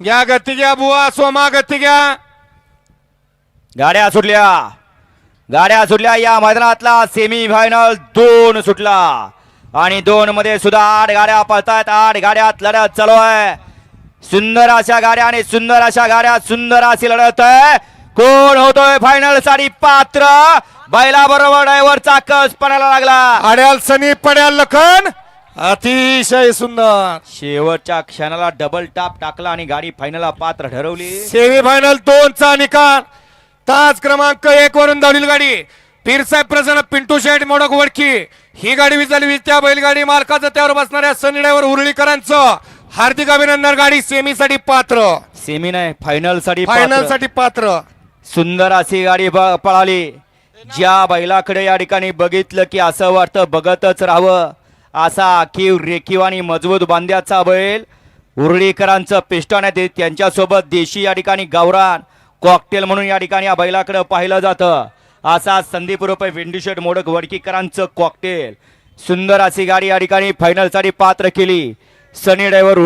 घ्या गती घ्या बुवा सोमा गती घ्या. गाड्या सुटल्या. गाड्या सुटल्या या मैदानातला सेमी फायनल दोन सुटला. आणि दोन मध्ये सुद्धा आठ गाड्या पळतायत आठ गाड्यात लढत चालू आहे. सुंदर अशा गाड्या आणि सुंदर अशा गाड्या सुंदर अशी लढत आहे. कोण होतोय फायनलसाठी पात्र? बैला बरोबर ड्रायव्हरचा कस पणाला लागला? आड्याल सनी पड्याल लखन. अतिशय सुंदर. शेवटच्या क्षणाला डबल टाप टाकला आणि गाडी फायनलला पात्र ठरवली. सेमी फायनल दोन चा निकाल. तास क्रमांक एक वरून धावलील गाडी. पीरसाहेब प्रसन्न पिंटू शेठ मोडक वडकी. ही गाडी विचारली त्या बैलगाडी मालकाचं त्यावर बसणाऱ्या सनी ड्रायव्हर उरळीकरांचं हार्दिक अभिनंदन. गाडी सेमी साठी पात्र. सेमी नाही फायनलसाठी फायनल. साठी पात्र. सुंदर अशी गाडी ब- पळाली. ज्या बैलाकडे या ठिकाणी बघितलं की असं वाटतं बघतच राहावं. असा आखीव रेखीव आणि मजबूत बांध्याचा बैल. उरळीकरांचं पिस्टन आहे ते त्यांच्यासोबत देशी या ठिकाणी गावरान कॉकटेल म्हणून या ठिकाणी या बैलाकडे पाहिलं जातं. असा संदीप रुपये विंडीशेट मोडक वडकीकरांचं कॉकटेल सुंदर अशी गाडी या ठिकाणी फायनलसाठी पात्र केली. सनी ड्रायव्हर